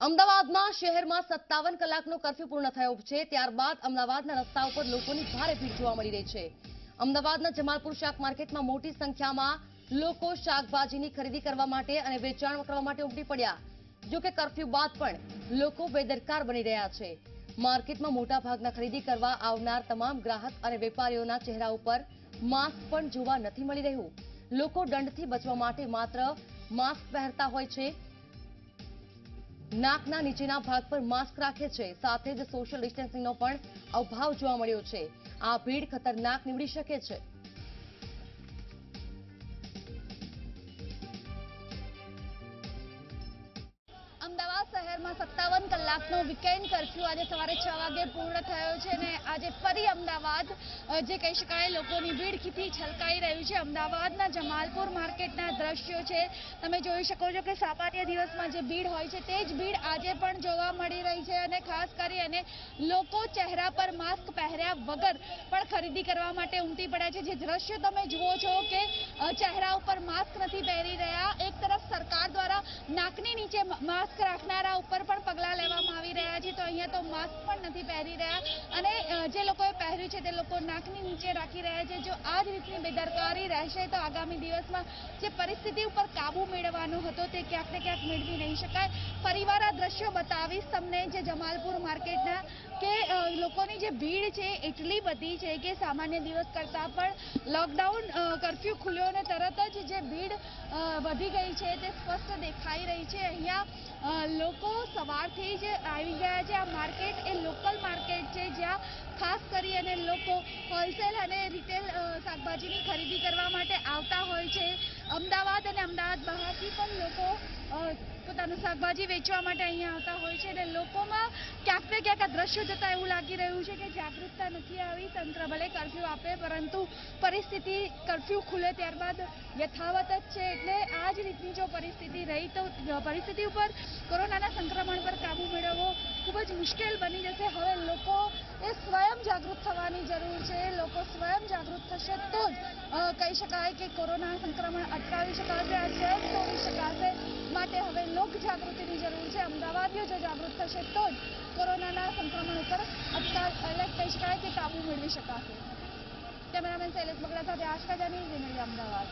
અમદાવાદમાં શહેરમાં સત્તાવન કલાકનો કર્ફ્યુ પૂર્ણ થયો છે, ત્યારબાદ અમદાવાદના રસ્તા ઉપર લોકોની ભારે ભીડ જોવા મળી રહી છે. અમદાવાદના જમાલપુર શાક માર્કેટમાં મોટી સંખ્યામાં લોકો શાકભાજીની ખરીદી કરવા માટે અને વેચાણ કરવા માટે ઉમટી પડ્યા. જોકે કર્ફ્યુ બાદ પણ લોકો બેદરકાર બની રહ્યા છે. માર્કેટમાં મોટા ભાગના ખરીદી કરવા આવનાર તમામ ગ્રાહક અને વેપારીઓના ચહેરા ઉપર માસ્ક પણ જોવા નથી મળી રહ્યું. લોકો દંડથી બચવા માટે માત્ર માસ્ક પહેરતા હોય છે નાકના નીચેના ભાગ પર માસ્ક રાખે છે. સાથે જ સોશિયલ ડિસ્ટન્સિંગનો પણ અભાવ જોવા મળ્યો છે. આ ભીડ ખતરનાક નીવડી શકે છે. અમદાવાદ સત્તાવન કલાકનો વીકેન્ડ કર્ફ્યુ આજે સવારે છ વાગે પૂર્ણ થયો છે અને આજે ફરી અમદાવાદ જે કહી શકાય લોકોની ભીડથી છલકાઈ રહ્યું છે. અમદાવાદના જમાલપુર માર્કેટના દ્રશ્યો છે. તમે જોઈ શકો છો કે સામાન્ય દિવસમાં જે ભીડ હોય છે, તે જ ભીડ આજે પણ જોવા મળી રહી છે અને ખાસ કરી અને લોકો ચહેરા પર માસ્ક પહેર્યા વગર પણ ખરીદી કરવા માટે ઉમટી પડ્યા છે. જે દ્રશ્યો તમે જુઓ છો કે ચહેરા ઉપર માસ્ક નથી પહેરી રહ્યા. એક તરફ સરકાર દ્વારા નાકની નીચે માસ્ક રાખનારા અહીંયા તો માસ્ક પણ નથી પહેરી રહ્યા. અને જે લોકોએ પહેર્યું છે તે લોકો નાકની નીચે રાખી રહ્યા છે. જો આ જ રીતની બેદરકારી રહેશે તો આગામી દિવસમાં જે પરિસ્થિતિ ઉપર કાબુ મેળવવાનો હતો તે ક્યાંક ને ક્યાંક મેળવી નહીં શકાય. ફરીવાર આ દ્રશ્યો બતાવીશ તમને જે જમાલપુર માર્કેટના કે લોકોની જે ભીડ છે એટલી બધી છે કે સામાન્ય દિવસ કરતાં પણ લોકડાઉન કરફ્યુ ખુલ્યો અને તરત જ જે ભીડ વધી ગઈ છે તે સ્પષ્ટ દેખાઈ રહી છે. અહીંયા લોકો સવારથી જ આવી ગયા છે. આ માર્કેટ એ લોકલ માર્કેટ છે, જ્યાં ખાસ કરી લોકો હોલસેલ અને રિટેલ શાકભાજીની ખરીદી કરવા માટે આવતા હોય છે. અમદાવાદ અને અમદાવાદ બહારથી પણ લોકો પોતાનું શાકભાજી વેચવા માટે અહીંયા આવતા હોય છે અને લોકોમાં ક્યાંક ને ક્યાંક દ્રશ્યો જોતાં એવું લાગી રહ્યું છે કે જાગૃતતા નથી આવી, તંત્ર ભલે કર્ફ્યુ આપે, પરંતુ પરિસ્થિતિ કર્ફ્યુ ખુલે ત્યારબાદ યથાવત જ છે. એટલે આ જ રીતની જો પરિસ્થિતિ રહી તો, પરિસ્થિતિ ઉપર કોરોનાના સંક્રમણ પર કાબૂ મુશ્કેલ બની જશે. હવે લોકો એ સ્વયં જાગૃત થવાની જરૂર છે. લોકો સ્વયં જાગૃત થશે તો જ કહી શકાય કે કોરોના સંક્રમણ અટકાવી શકાશે, આ ચેન તોડી શકાશે. માટે હવે લોક જાગૃતિની જરૂર છે. અમદાવાદીઓ જો જાગૃત થશે તો જ કોરોનાના સંક્રમણ ઉપર અટકાવ, એટલે કહી શકાય કે કાબુ મેળવી શકાશે. કેમેરામેન શૈલેષ બગડા સાથે આશકા જાની અમદાવાદ.